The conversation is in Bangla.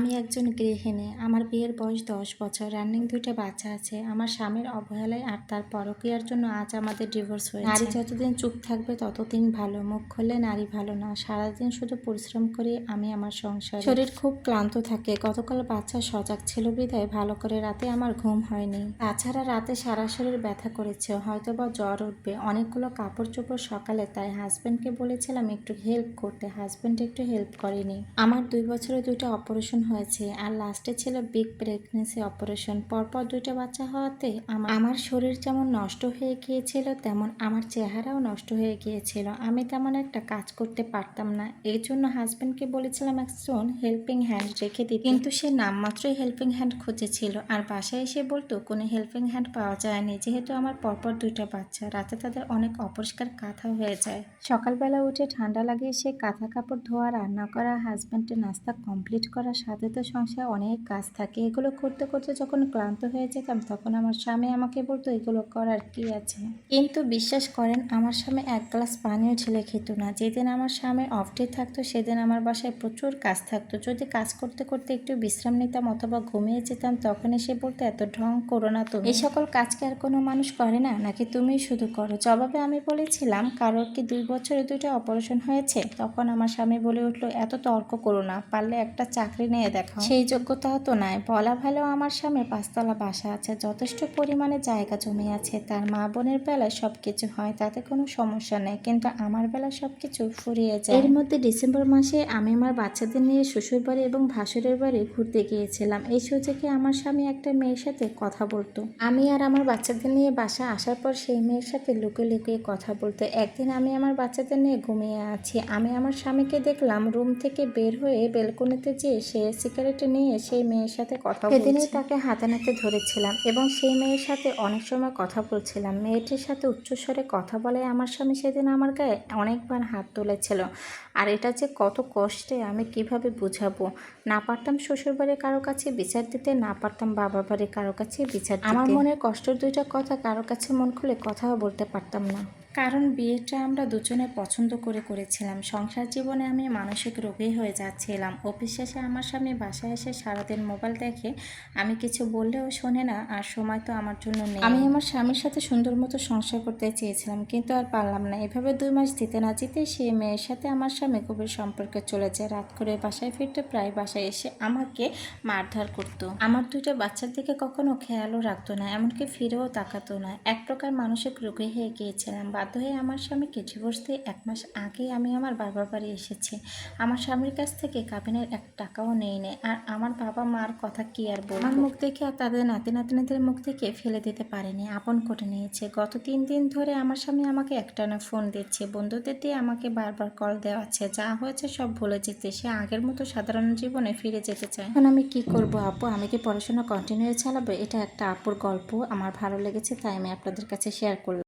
আমি একজন গৃহিণী। আমার বিয়ের বয়স দশ বছর। রানিং দুইটা বাচ্চা আছে। আমার স্বামীর অবহেলায় আর তার পরকীয়ার জন্য আজ আমাদের ডিভোর্স হয়েছে। নারী যতদিন চুপ থাকবে, ততদিন ভালো। মুখ খুললে নারী ভালো না। সারাদিন শুধু পরিশ্রম করি আমি আমার সংসার। শরীর খুব ক্লান্ত থাকে। গতকাল বাচ্চা সজাগ ছিল বিধায় ভালো করে রাতে আমার ঘুম হয়নি। তাছাড়া রাতে সারা শরীর ব্যথা করেছে। হয়তো বা জ্বর উঠবে। অনেকগুলো কাপড় চোপড় সকালে, তাই হাজবেন্ডকে বলেছিলাম একটু হেল্প করতে। হাজবেন্ড একটু হেল্প করেনি। আমার দুই বছরে দুইটা অপারেশন হয়েছে। আর লাস্টে ছিল বিগ প্রেগনেন্সি অপারেশন পরপর দুইটা বাচ্চা হওয়াতে আমার শরীর যেমন নষ্ট হয়ে গিয়েছিল, তেমন আমার চেহারাও নষ্ট হয়ে গিয়েছিল। আমি তেমন একটা কাজ করতে পারতাম না। এই জন্য হাজব্যান্ডকে বলেছিলাম একজন হেল্পিং হ্যান্ড রেখে দিতে। কিন্তু সে নামমাত্রই হেল্পিং হ্যান্ড খুঁজেছিল। আর বাসায় এসে বলতো, কোনো হেল্পিং হ্যান্ড পাওয়া যায়নি। যেহেতু আমার পরপর দুইটা বাচ্চা, রাতে তাদের অনেক অপরিষ্কার কাঁথা হয়ে যায়। সকালবেলা উঠে ঠান্ডা লাগিয়ে সে কাঁথা কাপড় ধোয়া, রান্না করা হাজব্যান্ডের নাস্তা কমপ্লিট করার সাথে তো সংসারে অনেক কাজ থাকে। এগুলো করতে করতে যখন ক্লান্ত হয়ে যেতাম, তখন আমার স্বামী আমাকে বলতো, এগুলো করার কি আছে? কিন্তু বিশ্বাস করেন, আমার স্বামী এক গ্লাস পানিও ছেলে খেত না। যেদিন আমার স্বামীর অফ ডে থাকতো, সেদিন আমার বাসায় প্রচুর কাজ থাকতো। যদি কাজ করতে করতে একটু বিশ্রাম নিতাম অথবা ঘুমিয়ে যেতাম তখন এসে বলতো, এত ঢং করো না তুমি। এই সকল কাজকে আর কোনো মানুষ করে না? নাকি তুমি শুধু করো? জবাবে আমি বলেছিলাম, কারোর কি দুই বছরে দুইটা অপারেশন হয়েছে? তখন আমার স্বামী বলে উঠল, এত তর্ক করো না। পারলে একটা চাকরি নিয়ে দেখাও। সেই যোগ্যতাও তো নাই। বলা ভালো আমার স্বামীর পাঁচতলা বাসা আছে। যথেষ্ট পরিমাণে জায়গা জমি আছে। তার মা বোনের বেলায় সব কিছু হয় তাতে কোনো সমস্যা নেই। কিন্তু আমার বেলা সব কিছু ফুরিয়ে যায়। এর মধ্যে ডিসেম্বর মাসে আমি আমার বাচ্চাদের নিয়ে শ্বশুর বাড়ি এবং ভাসুরের বাড়ি ঘুরতে গিয়েছিলাম। এই সুযোগে আমার স্বামী একটা মেয়ের সাথে কথা বলতো। আমি আর আমার বাচ্চাদের নিয়ে বাসা আসার পর সেই মেয়ের সাথে লুকিয়ে লুকিয়ে কথা বলতো। একদিন আমি আমার বাচ্চাদের নিয়ে ঘুমিয়ে আছি। আমি আমার স্বামীকে দেখলাম রুম থেকে বের হয়ে বেলকনিতে যেয়ে সে সিগারেট নিয়ে সেই মেয়ের সাথে কথা সেদিনই তাকে হাতে নাতে ধরেছিলাম এবং সেই মেয়ের সাথে অনেক সময় কথা বলছিলাম। মেয়েটির সাথে উচ্চস্বরে কথা বলে আমার স্বামী সেদিন আমার গায়ে অনেকবার হাত তুলেছিল। আর এটা যে কত কষ্টে আমি কীভাবে বুঝাবো? না পারতাম শ্বশুরবাড়ির কারও কাছে বিচার দিতে না পারতাম বাবার বাড়ির কারও কাছে বিচার আমার মনের কষ্টের দুইটা কথা কারও কাছে মন খুলে কথাও বলতে পারতাম না। কারণ বিয়েটা আমরা দুজনে পছন্দ করে করেছিলাম। সংসার জীবনে আমি মানসিক রোগী হয়ে যাচ্ছিলাম। অফিস শেষে আমার স্বামী বাসায় এসে সারাদিন মোবাইল দেখে আমি কিছু বললেও শোনে না আর সময় তো আমার জন্য নেই। আমি আমার স্বামীর সাথে সুন্দর মতো সংসার করতে চেয়েছিলাম কিন্তু আর পারলাম না। এভাবে দুই মাস দিতে না যেতে সে মেয়ের সাথে আমার স্বামী গভীর সম্পর্কে চলে যায়। রাত করে বাসায় ফিরতে প্রায় বাসায় এসে আমাকে মারধর করতো। আমার দুইটা বাচ্চার দিকে কখনো খেয়ালও রাখতো না, এমনকি ফিরেও তাকাতো না। এক প্রকার মানসিক রোগী হয়ে গিয়েছিলাম। বাধ্য হয়ে আমার স্বামীকে ডিভোর্স দিয়ে এক মাস আগেই আমি আমার বাবার বাড়ি এসেছি। আমার স্বামীর কাছ থেকে কাবিনের এক টাকাও নেই নেই আর আমার বাবা মার কথা কি আর বলব? আমার মুখ দেখে আর তাদের নাতি নাতনিদের মুখ থেকে ফেলে দিতে পারেনি, আপন করে নিয়েছে। গত তিন দিন ধরে আমার স্বামী আমাকে একটানা ফোন দিচ্ছে। বন্ধুদের দিয়ে আমাকে বারবার কল দেওয়া আছে। যা হয়েছে সব ভুলে যেতে। সে আগের মতো সাধারণ জীবনে ফিরে যেতে চায়। এখন আমি কি করব আপু? আমি কি পড়াশোনা কন্টিনিউ চালাবো? এটা একটা আপুর গল্প। আমার ভালো লেগেছে, তাই আমি আপনাদের কাছে শেয়ার করলাম।